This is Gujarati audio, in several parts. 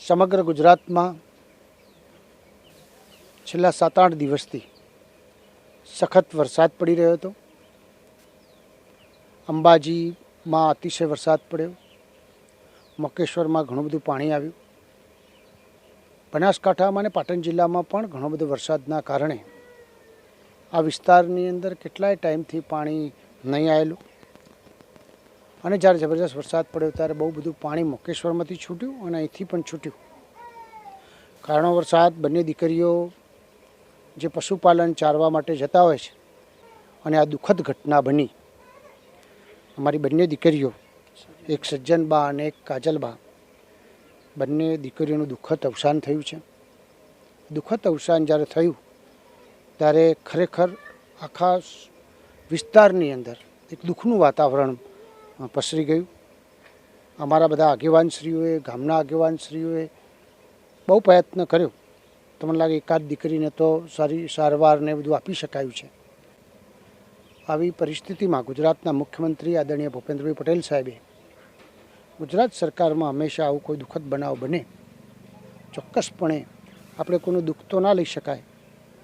સમગ્ર ગુજરાતમાં છેલ્લા સાત આઠ દિવસથી સખત વરસાદ પડી રહ્યો હતો. અંબાજીમાં અતિશય વરસાદ પડ્યો. મકેશ્વરમાં ઘણું બધું પાણી આવ્યું. બનાસકાંઠામાં અને પાટણ જિલ્લામાં પણ ઘણો બધો વરસાદના કારણે આ વિસ્તારની અંદર કેટલાય ટાઈમથી પાણી નહીં આવેલું. અને જ્યારે જબરજસ્ત વરસાદ પડ્યો ત્યારે બહુ બધું પાણી મુકેશ્વરમાંથી છૂટ્યું અને અહીંથી પણ છૂટ્યું. કારણો વરસાદ, બંને દીકરીઓ જે પશુપાલન ચારવા માટે જતા હોય છે અને આ દુઃખદ ઘટના બની. અમારી બંને દીકરીઓ, એક સજ્જનબા અને એક કાજલબા, બંને દીકરીઓનું દુઃખદ અવસાન થયું છે. દુઃખદ અવસાન જ્યારે થયું, ત્યારે ખરેખર આખા વિસ્તારની અંદર એક દુઃખનું વાતાવરણ પસરી ગયું. અમારા બધા આગેવાનશ્રીઓએ, ગામના આગેવાનશ્રીઓએ બહુ પ્રયત્ન કર્યો. તો મને લાગે એકાદ દીકરીને તો સારી સારવાર ને બધું આપી શકાયું છે. આવી પરિસ્થિતિમાં ગુજરાતના મુખ્યમંત્રી આદરણીય ભૂપેન્દ્રભાઈ પટેલ સાહેબે ગુજરાત સરકારમાં હંમેશા આવું કોઈ દુઃખદ બનાવ બને, ચોક્કસપણે આપણે કોઈનું દુઃખ તો ના લઈ શકાય,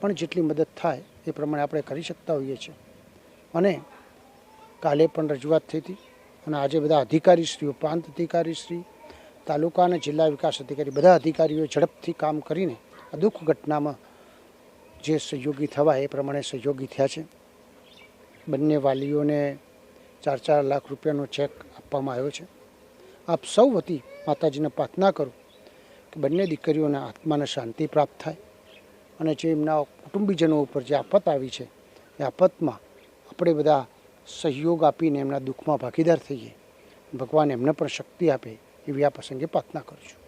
પણ જેટલી મદદ થાય એ પ્રમાણે આપણે કરી શકતા હોઈએ છીએ. અને કાલે પણ રજૂઆત થઈ હતી. અને આજે બધા અધિકારીશ્રીઓ પ્રાંત અધિકારીશ્રી તાલુકા અને જિલ્લા વિકાસ અધિકારી બધા અધિકારીઓએ ઝડપથી કામ કરીને આ દુઃખ ઘટનામાં જે સહયોગી થવા એ પ્રમાણે સહયોગી થયા છે. બંને વાલીઓને ચાર ચાર લાખ રૂપિયાનો ચેક આપવામાં આવ્યો છે. આપ સૌ વતી માતાજીને પ્રાર્થના કરું કે બંને દીકરીઓના આત્માને શાંતિ પ્રાપ્ત થાય અને જે એમના કુટુંબીજનો ઉપર જે આફત આવી છે, એ આફતમાં આપણે બધા સહયોગ આપીને એમના દુઃખમાં ભાગીદાર થઈએ ભગવાન એમને પણ શક્તિ આપે એવી આ પ્રસંગે પ્રાર્થના કરું છું.